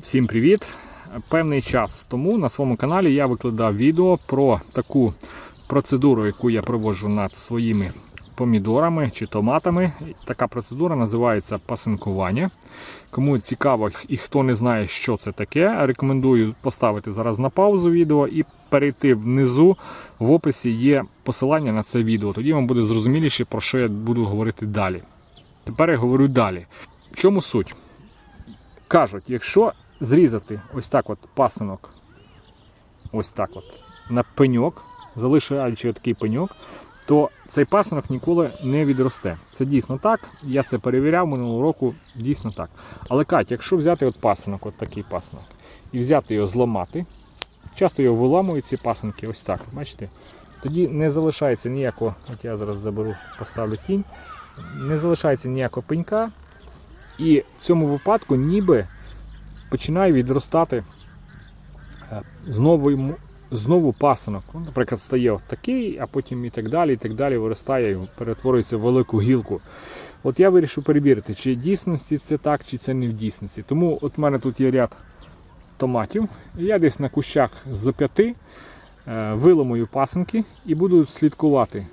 Всім привіт! Певний час тому на своєму каналі я викладав відео про таку процедуру, яку я проводжу над своїми помідорами чи томатами. Така процедура називається пасинкування. Кому цікаво і хто не знає, що це таке, рекомендую поставити зараз на паузу відео і перейти внизу. В описі є посилання на це відео. Тоді вам буде зрозуміліше, про що я буду говорити далі. Тепер я говорю далі. В чому суть? Кажуть, якщо зрізати ось так от пасинок, ось так от, на пеньок, залишаючи такий пеньок, то цей пасинок ніколи не відросте. Це дійсно так. Я це перевіряв минулого року, дійсно так. Але Кать, якщо взяти от пасинок, от такий пасинок, і взяти його зламати, часто його виламують ці пасинки, ось так, бачите? Тоді не залишається ніякого, от я зараз заберу, поставлю тінь, не залишається ніякого пенька. І в цьому випадку ніби починає відростати е, знову, йому- знову пасинок. Ну, Наприклад, стає такий, а потім і так далі, і так далі виростає і перетворюється в велику гілку. От я вирішив перевірити, чи в дійсності це так, чи це не в дійсності. Тому от в мене тут є ряд томатів. Я десь на кущах з п'яти е, виламую пасинки і буду слідкувати,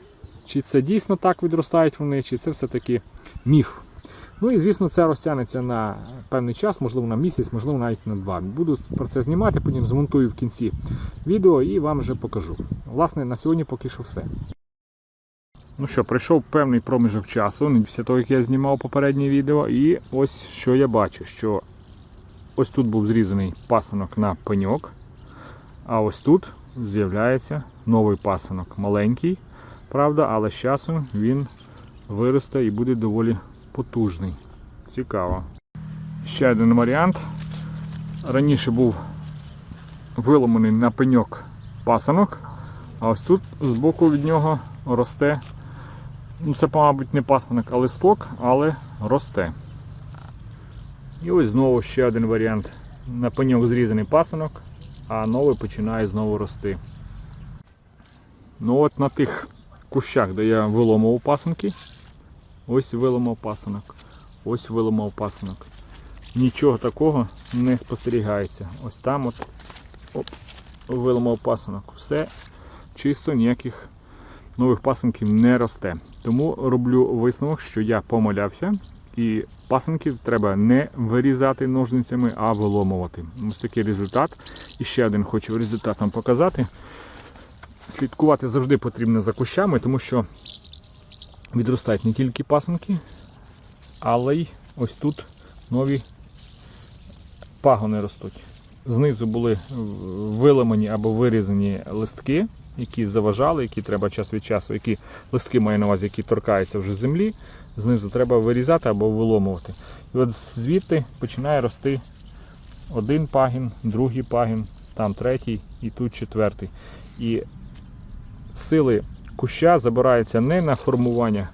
чи це дійсно так відростають вони, чи це все-таки міф. Ну і звісно, це розтягнеться на певний час, можливо на місяць, можливо навіть на два. Буду про це знімати, потім змонтую в кінці відео і вам вже покажу. Власне, на сьогодні поки що все. Ну що, пройшов певний проміжок часу, після того, як я знімав попереднє відео, і ось що я бачу, що ось тут був зрізаний пасинок на пеньок, а ось тут з'являється новий пасинок. Маленький, правда, але з часом він виросте і буде доволі потужний. Цікаво. Ще один варіант. Раніше був виламаний на пеньок пасанок, а ось тут збоку від нього росте. Ну, це, мабуть, не пасанок, а листок, але росте. І ось знову ще один варіант. На пеньок зрізаний пасанок, а новий починає знову рости. Ну от на тих кущах, де я виломував пасанки, Ось виламав пасанок. Ось виламав пасанок. Нічого такого не спостерігається. Ось там от оп, виламав пасанок. Все чисто, ніяких нових пасанків не росте. Тому роблю висновок, що я помилявся. І пасанків треба не вирізати ножницями, а виломувати. Ось такий результат. І ще один хочу результат вам показати. Слідкувати завжди потрібно за кущами, тому що відростають не тільки пасинки, але й ось тут нові пагони ростуть. Знизу були виламані або вирізані листки, які заважали, які треба час від часу, які листки маю на увазі, які торкаються вже землі. Знизу треба вирізати або виломувати. І от звідти починає рости один пагін, другий пагін, там третій і тут четвертий. І сили куща забирається не на формування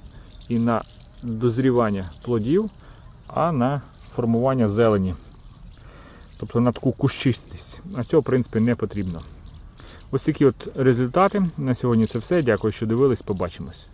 і на дозрівання плодів, а на формування зелені. Тобто на таку кущистість. А цього, в принципі, не потрібно. Ось такі от результати. На сьогодні це все. Дякую, що дивились. Побачимось.